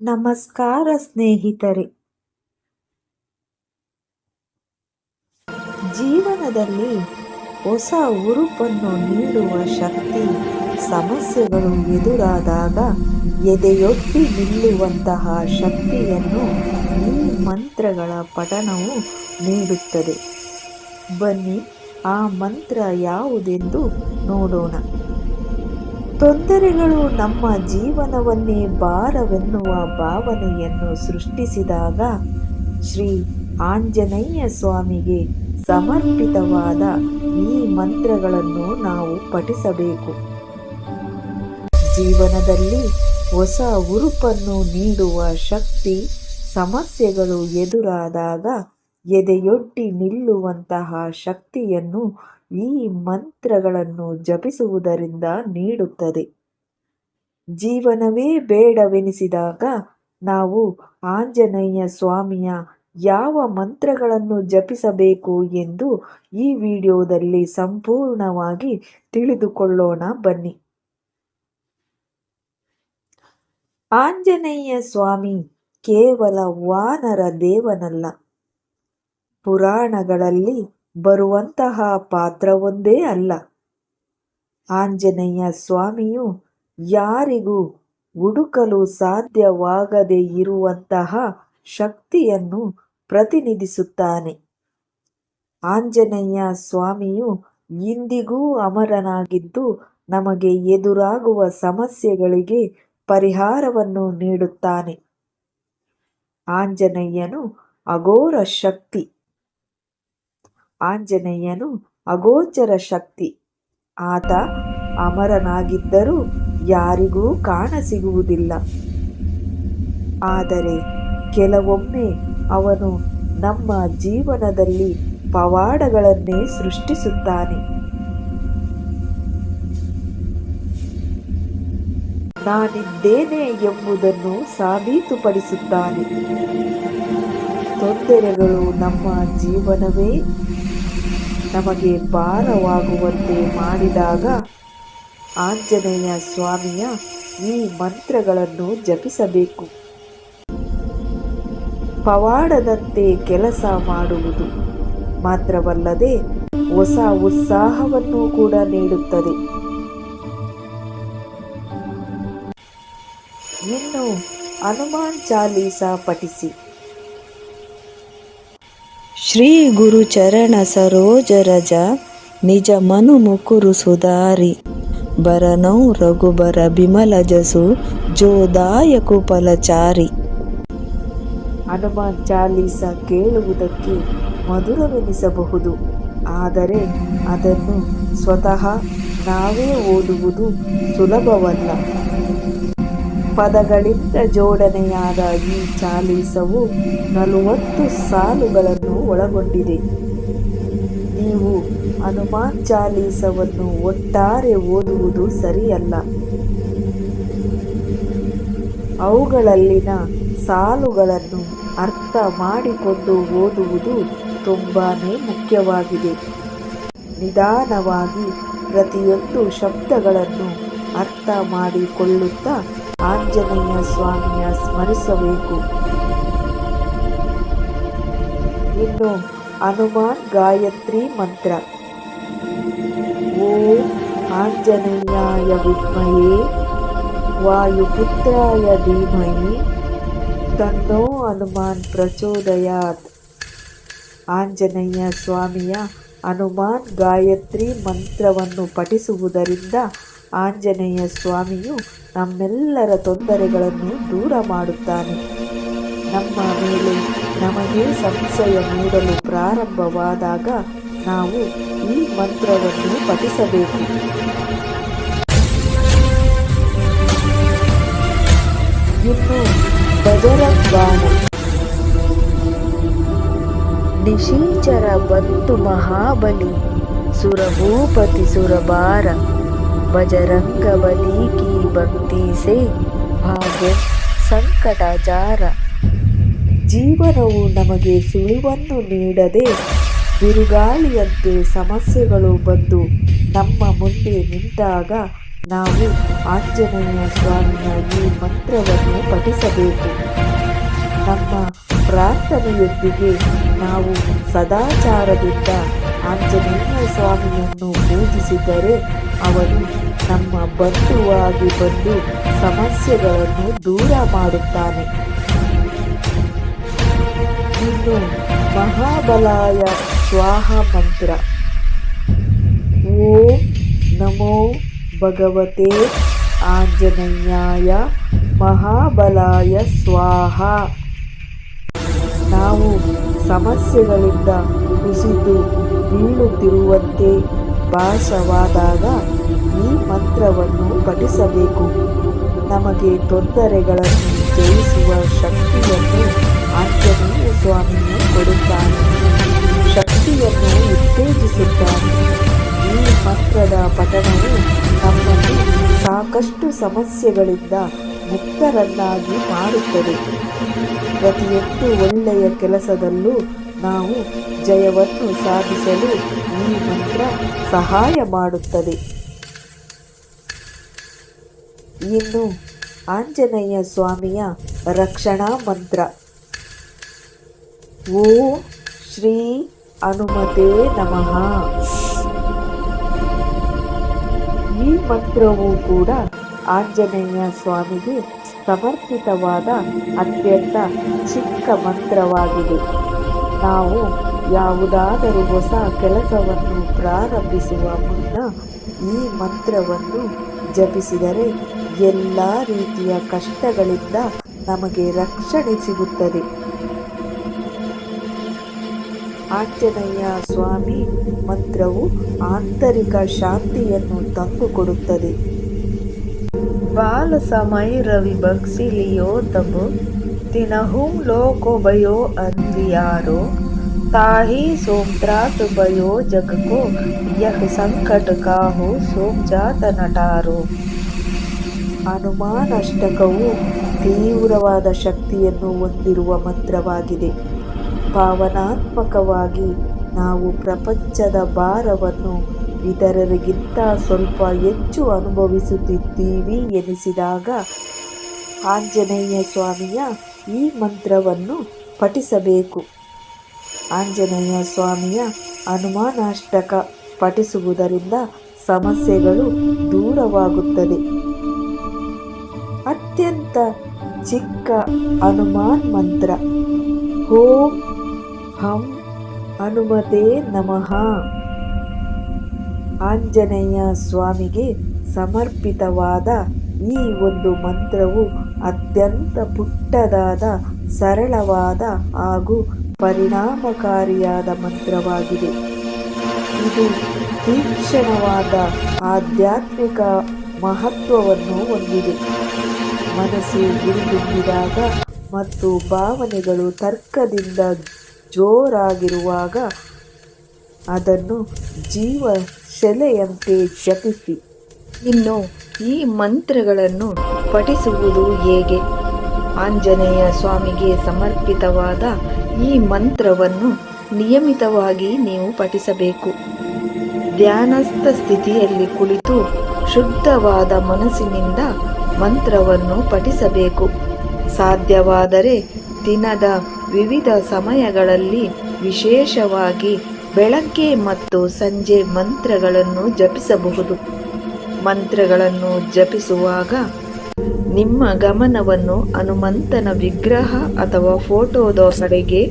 ನಮಸ್ಕಾರ ಸ್ನೇಹಿತರೆ. ಜೀವನದಲ್ಲಿ ಹೊಸ ಉರುಪನ್ನು ನೀಡುವ ಶಕ್ತಿ ಸಮಸ್ಯೆಗಳು ಎದುರಾದಾಗ ಎದೆಯೊಪ್ಪಿ ನಿಲ್ಲುವಂತಹ ಶಕ್ತಿಯನ್ನು ಈ ಮಂತ್ರಗಳ ಪಠನವು ನೀಡುತ್ತದೆ. ಬನ್ನಿ, ಆ ಮಂತ್ರ ಯಾವುದೆಂದು ನೋಡೋಣ. ತೊಂದರೆಗಳು ನಮ್ಮ ಜೀವನವನ್ನೇ ಭಾರವೆನ್ನುವ ಭಾವನೆಯನ್ನು ಸೃಷ್ಟಿಸಿದಾಗ ಶ್ರೀ ಆಂಜನೇಯ ಸ್ವಾಮಿಗೆ ಸಮರ್ಪಿತವಾದ ಈ ಮಂತ್ರಗಳನ್ನು ನಾವು ಪಠಿಸಬೇಕು. ಜೀವನದಲ್ಲಿ ಹೊಸ ಉರುಪನ್ನು ನೀಡುವ ಶಕ್ತಿ ಸಮಸ್ಯೆಗಳು ಎದುರಾದಾಗ ಎದೆಯೊಡ್ಡಿ ನಿಲ್ಲುವಂತಹ ಶಕ್ತಿಯನ್ನು ಈ ಮಂತ್ರಗಳನ್ನು ಜಪಿಸುವುದರಿಂದ ನೀಡುತ್ತದೆ. ಜೀವನವೇ ಬೇಡವೆನಿಸಿದಾಗ ನಾವು ಆಂಜನೇಯ ಸ್ವಾಮಿಯ ಯಾವ ಮಂತ್ರಗಳನ್ನು ಜಪಿಸಬೇಕು ಎಂದು ಈ ವಿಡಿಯೋದಲ್ಲಿ ಸಂಪೂರ್ಣವಾಗಿ ತಿಳಿದುಕೊಳ್ಳೋಣ ಬನ್ನಿ. ಆಂಜನೇಯ ಸ್ವಾಮಿ ಕೇವಲ ವಾನರ ದೇವನಲ್ಲ. ಪುರಾಣಗಳಲ್ಲಿ ಬರುವಂತಹ ಪಾತ್ರವೊಂದೇ ಅಲ್ಲ. ಆಂಜನೇಯ ಸ್ವಾಮಿಯು ಯಾರಿಗೂ ಹುಡುಕಲು ಸಾಧ್ಯವಾಗದೇ ಇರುವಂತಹ ಶಕ್ತಿಯನ್ನು ಪ್ರತಿನಿಧಿಸುತ್ತಾನೆ. ಆಂಜನೇಯ ಸ್ವಾಮಿಯು ಇಂದಿಗೂ ಅಮರನಾಗಿದ್ದು ನಮಗೆ ಎದುರಾಗುವ ಸಮಸ್ಯೆಗಳಿಗೆ ಪರಿಹಾರವನ್ನು ನೀಡುತ್ತಾನೆ. ಆಂಜನೇಯನು ಅಗೋರ ಶಕ್ತಿ. ಆಂಜನೇಯನು ಅಗೋಚರ ಶಕ್ತಿ. ಆತ ಅಮರನಾಗಿದ್ದರೂ ಯಾರಿಗೂ ಕಾಣಸಿಗುವುದಿಲ್ಲ. ಆದರೆ ಕೆಲವೊಮ್ಮೆ ಅವನು ನಮ್ಮ ಜೀವನದಲ್ಲಿ ಪವಾಡಗಳನ್ನೇ ಸೃಷ್ಟಿಸುತ್ತಾನೆ. ನಾನಿದ್ದೇನೆ ಎಂಬುದನ್ನು ಸಾಬೀತುಪಡಿಸುತ್ತಾನೆ. ತೊಂದರೆಗಳು ನಮ್ಮ ಜೀವನವೇ ನಮಗೆ ಭಾರವಾಗುವಂತೆ ಮಾಡಿದಾಗ ಆಂಜನೇಯ ಸ್ವಾಮಿಯ ಈ ಮಂತ್ರಗಳನ್ನು ಜಪಿಸಬೇಕು. ಪವಾಡದಂತೆ ಕೆಲಸ ಮಾಡುವುದು ಮಾತ್ರವಲ್ಲದೆ ಹೊಸ ಉತ್ಸಾಹವನ್ನು ಕೂಡ ನೀಡುತ್ತದೆ. ಇನ್ನು ಹನುಮಾನ್ ಚಾಲೀಸ ಪಠಿಸಿ. ಶ್ರೀ ಗುರು ಚರಣ ಸರೋಜ ರಜ, ನಿಜ ಮನು ಮುಕುರು ಸುಧಾರಿ. ಬರನೌ ರಘುಬರ ಬಿಮಲ ಜಸು ಜೋದಾಯ ಕುಪಲಚಾರಿ ಹನುಮಾನ್ ಚಾಲೀಸ ಕೇಳುವುದಕ್ಕೆ ಮಧುರವೆನಿಸಬಹುದು ಆದರೆ ಅದನ್ನು ಸ್ವತಃ ನಾವೇ ಓದುವುದು ಸುಲಭವಲ್ಲ. ಪದಗಳಿಂದ ಜೋಡಣೆಯಾದ ಈ ಚಾಲೀಸವು ನಲವತ್ತು ಸಾಲುಗಳನ್ನು ಒಳಗೊಂಡಿದೆ. ನೀವು ಹನುಮಾನ್ ಚಾಲೀಸವನ್ನು ಒಟ್ಟಾರೆ ಓದುವುದು ಸರಿಯಲ್ಲ. ಅವುಗಳಲ್ಲಿನ ಸಾಲುಗಳನ್ನು ಅರ್ಥ ಮಾಡಿಕೊಂಡು ಓದುವುದು ತುಂಬಾ ಮುಖ್ಯವಾಗಿದೆ. ನಿಧಾನವಾಗಿ ಪ್ರತಿಯೊಂದು ಶಬ್ದಗಳನ್ನು ಅರ್ಥ ಮಾಡಿಕೊಳ್ಳುತ್ತಾ ಆಂಜನೇಯ ಸ್ವಾಮಿಯ ಸ್ಮರಿಸಬೇಕು. ಇನ್ನು ಹನುಮಾನ್ ಗಾಯತ್ರಿ ಮಂತ್ರ. ಓ ಆಂಜನೇಯಾಯ ವಿದ್ಮಯೇ ವಾಯುಪುತ್ರಾಯ ಧೀಮಹಿ, ತನ್ನೋ ಹನುಮಾನ್ ಪ್ರಚೋದಯಾತ್. ಆಂಜನೇಯ ಸ್ವಾಮಿಯ ಹನುಮಾನ್ ಗಾಯತ್ರಿ ಮಂತ್ರವನ್ನು ಪಠಿಸುವುದರಿಂದ ಆಂಜನೇಯ ಸ್ವಾಮಿಯು ನಮ್ಮೆಲ್ಲರ ತೊಂದರೆಗಳನ್ನು ದೂರ ಮಾಡುತ್ತಾನೆ. ನಮ್ಮ ಮೇಲೆ ನಮಗೆ ಸಂಶಯ ನೀಡಲು ಪ್ರಾರಂಭವಾದಾಗ ನಾವು ಈ ಮಂತ್ರವನ್ನು ಪಠಿಸಬೇಕು. ಇನ್ನು ನಿಶೀಚರ ಬಂತು ಮಹಾಬಲಿ. ಸುರಭೂಪತಿ ಸುರಬಾರ ಬಜರಂಗ की ಭಕ್ತಿ ಸೇ ಭಾಗ್ಯ ಸಂಕಟ ಜಾರ. ಜೀವನವು ನಮಗೆ ಸುಳಿವನ್ನು ನೀಡದೆ ಬಿರುಗಾಳಿಯಂತೆ ಸಮಸ್ಯೆಗಳು ಬಂದು ನಮ್ಮ ಮುಂದೆ ನಿಂತಾಗ ನಾವು ಆಂಜನೇಯ ಸ್ವಾಮಿಯ ಈ ಮಂತ್ರವನ್ನು ಪಠಿಸಬೇಕು. ನಮ್ಮ ಪ್ರಾರ್ಥನೆಯೊಂದಿಗೆ ನಾವು ಸದಾಚಾರದಿಂದ ಆಂಜನೇಯ ಸ್ವಾಮಿಯನ್ನು ಪೂಜಿಸಿದರೆ ಅವನು ನಮ್ಮ ಬಂಧುವಾಗಿ ಬಂದು ಸಮಸ್ಯೆಗಳನ್ನು ದೂರ ಮಾಡುತ್ತಾನೆ ಇನ್ನು ಮಹಾಬಲಾಯ ಸ್ವಾಹ ಮಂತ್ರ. ಓ ನಮೋ ಭಗವತೆ ಆಂಜನೇಯಾಯ ಮಹಾಬಲಾಯ ಸ್ವಾಹ ನಾವು ಸಮಸ್ಯೆಗಳಿಂದ ಕುಸಿದು ಬೀಳುತ್ತಿರುವಂತೆ ಭಾಸವಾದಾಗ ಈ ಮಂತ್ರವನ್ನು ಪಠಿಸಬೇಕು. ನಮಗೆ ತೊಂದರೆಗಳನ್ನು ಜಯಿಸುವ ಶಕ್ತಿಯನ್ನು ಆಂಜನೇಯ ಸ್ವಾಮಿಯು ಕೊಡುತ್ತಾನೆ. ಶಕ್ತಿಯನ್ನು ಉತ್ತೇಜಿಸುತ್ತಾನೆ. ಈ ಮಂತ್ರದ ಪಠನವು ನಮ್ಮನ್ನು ಸಾಕಷ್ಟು ಸಮಸ್ಯೆಗಳಿಂದ ಮುಕ್ತರನ್ನಾಗಿ ಮಾಡುತ್ತದೆ. ಪ್ರತಿಯೊಂದು ಒಳ್ಳೆಯ ಕೆಲಸದಲ್ಲೂ ನಾವು ಜಯವನ್ನು ಸಾಧಿಸಲು ಈ ಮಂತ್ರ ಸಹಾಯ ಮಾಡುತ್ತದೆ. ಇನ್ನು ಆಂಜನೇಯ ಸ್ವಾಮಿಯ ರಕ್ಷಣಾ ಮಂತ್ರ. ಓ ಶ್ರೀ ಅನುಮತೆ ನಮಃ. ಈ ಮಂತ್ರವು ಕೂಡ ಆಂಜನೇಯ ಸ್ವಾಮಿಗೆ ಸಮರ್ಪಿತವಾದ ಅತ್ಯಂತ ಚಿಕ್ಕ ಮಂತ್ರವಾಗಿದೆ. ನಾವು ಯಾವುದಾದರೂ ಹೊಸ ಕೆಲಸವನ್ನು ಪ್ರಾರಂಭಿಸುವ ಮುನ್ನ ಈ ಮಂತ್ರವನ್ನು ಜಪಿಸಿದರೆ ಎಲ್ಲ ರೀತಿಯ ಕಷ್ಟಗಳಿಂದ ನಮಗೆ ರಕ್ಷಣೆ ಸಿಗುತ್ತದೆ. ಆಂಜನೇಯ ಸ್ವಾಮಿ ಮಂತ್ರವು ಆಂತರಿಕ ಶಾಂತಿಯನ್ನು ತಂದುಕೊಡುತ್ತದೆ. ಬಾಲ ಸಮಯ ರವಿ ಬಕ್ಸಿಲಿಯೋ ತಬು ತಿನಹುಂ ಲೋಕೋ ಬಯೋ ಅಂದಿಯಾರೋ ತಾಹಿ ಸುಭಯೋ ಬಯೋ ಜಗಕೋ, ಯಹ ಸಂಕಟ ಕಾಹೋ ಸೋಮಜಾತ ನಟಾರೋ ಹನುಮಾನಷ್ಟಕವು ತೀವ್ರವಾದ ಶಕ್ತಿಯನ್ನು ಹೊಂದಿರುವ ಮಂತ್ರವಾಗಿದೆ. ಭಾವನಾತ್ಮಕವಾಗಿ ನಾವು ಪ್ರಪಂಚದ ಭಾರವನ್ನು ಇತರರಿಗಿಂತ ಸ್ವಲ್ಪ ಹೆಚ್ಚು ಅನುಭವಿಸುತ್ತಿದ್ದೀವಿ ಎನಿಸಿದಾಗ, ಆಂಜನೇಯ ಸ್ವಾಮಿಯ ಈ ಮಂತ್ರವನ್ನು ಪಠಿಸಬೇಕು. ಆಂಜನೇಯ ಸ್ವಾಮಿಯ ಅನುಮಾನಾಷ್ಟಕ ಪಠಿಸುವುದರಿಂದ ಸಮಸ್ಯೆಗಳು ದೂರವಾಗುತ್ತದೆ. ಅತ್ಯಂತ ಚಿಕ್ಕ ಅನುಮಾನ್ ಮಂತ್ರ. ಓಂ ಹಂ ಹನುಮತೆ ನಮಃ. ಆಂಜನೇಯ ಸ್ವಾಮಿಗೆ ಸಮರ್ಪಿತವಾದ ಈ ಒಂದು ಮಂತ್ರವು ಅತ್ಯಂತ ಪುಟ್ಟದಾದ, ಸರಳವಾದ ಹಾಗೂ ಪರಿಣಾಮಕಾರಿಯಾದ ಮಂತ್ರವಾಗಿದೆ. ಇದು ತೀಕ್ಷ್ಣವಾದ ಆಧ್ಯಾತ್ಮಿಕ ಮಹತ್ವವನ್ನು ಹೊಂದಿದೆ. ಮನಸ್ಸು ಗುರುಗುಂಬಿದಾಗ ಮತ್ತು ಭಾವನೆಗಳು ತರ್ಕದಿಂದ ಜೋರಾಗಿರುವಾಗ ಅದನ್ನು ಜೀವ ಶೆಲೆಯಂತೆ ಜಪಿಸಿ. ಇನ್ನು ಈ ಮಂತ್ರಗಳನ್ನು ಪಠಿಸುವುದು ಹೇಗೆ? ಆಂಜನೇಯ ಸ್ವಾಮಿಗೆ ಸಮರ್ಪಿತವಾದ ಈ ಮಂತ್ರವನ್ನು ನಿಯಮಿತವಾಗಿ ನೀವು ಪಠಿಸಬೇಕು. ಧ್ಯಾನಸ್ಥ ಸ್ಥಿತಿಯಲ್ಲಿ ಕುಳಿತು ಶುದ್ಧವಾದ ಮನಸ್ಸಿನಿಂದ ಮಂತ್ರವನ್ನು ಪಠಿಸಬೇಕು. ಸಾಧ್ಯವಾದರೆ ದಿನದ ವಿವಿಧ ಸಮಯಗಳಲ್ಲಿ ವಿಶೇಷವಾಗಿ ಬೆಳಗ್ಗೆ ಮತ್ತು ಸಂಜೆ ಮಂತ್ರಗಳನ್ನು ಜಪಿಸಬಹುದು. ಮಂತ್ರಗಳನ್ನು ಜಪಿಸುವಾಗ ನಿಮ್ಮ ಗಮನವನ್ನು ಹನುಮಂತನ ವಿಗ್ರಹ ಅಥವಾ ಫೋಟೋದ ಕಡೆಗೆ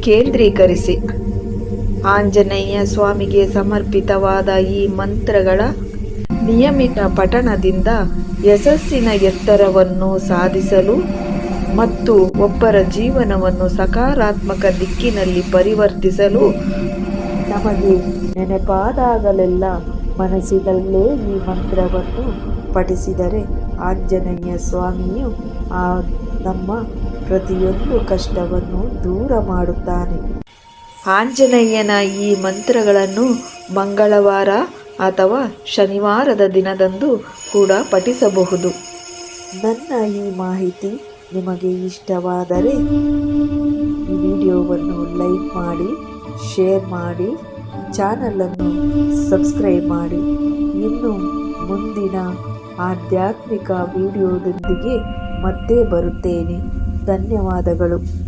ಕೇಂದ್ರೀಕರಿಸಿ. ಆಂಜನೇಯ ಸ್ವಾಮಿಗೆ ಸಮರ್ಪಿತವಾದ ಈ ಮಂತ್ರಗಳ ನಿಯಮಿತ ಪಠಣದಿಂದ ಯಶಸ್ಸಿನ ಎತ್ತರವನ್ನು ಸಾಧಿಸಲು ಮತ್ತು ಒಬ್ಬರ ಜೀವನವನ್ನು ಸಕಾರಾತ್ಮಕ ದಿಕ್ಕಿನಲ್ಲಿ ಪರಿವರ್ತಿಸಲು ನಮಗೆ ನೆನಪಾದಾಗಲೆಲ್ಲ ಮನಸ್ಸಿನಲ್ಲೇ ಈ ಮಂತ್ರವನ್ನು ಪಠಿಸಿದರೆ ಆಂಜನೇಯ ಸ್ವಾಮಿಯು ಆ ನಮ್ಮ ಪ್ರತಿಯೊಂದು ಕಷ್ಟವನ್ನು ದೂರ ಮಾಡುತ್ತಾನೆ. ಆಂಜನೇಯನ ಈ ಮಂತ್ರಗಳನ್ನು ಮಂಗಳವಾರ ಅಥವಾ ಶನಿವಾರದ ದಿನದಂದು ಕೂಡ ಪಠಿಸಬಹುದು. ನನ್ನ ಈ ಮಾಹಿತಿ ನಿಮಗೆ ಇಷ್ಟವಾದರೆ ಈ ವಿಡಿಯೋವನ್ನು ಲೈಕ್ ಮಾಡಿ, ಶೇರ್ ಮಾಡಿ ಚಾನಲನ್ನು ಸಬ್ಸ್ಕ್ರೈಬ್ ಮಾಡಿ. ಇನ್ನು ಮುಂದಿನ ಆಧ್ಯಾತ್ಮಿಕ ವಿಡಿಯೋದೊಂದಿಗೆ ಮತ್ತೆ ಬರುತ್ತೇನೆ. ಧನ್ಯವಾದಗಳು.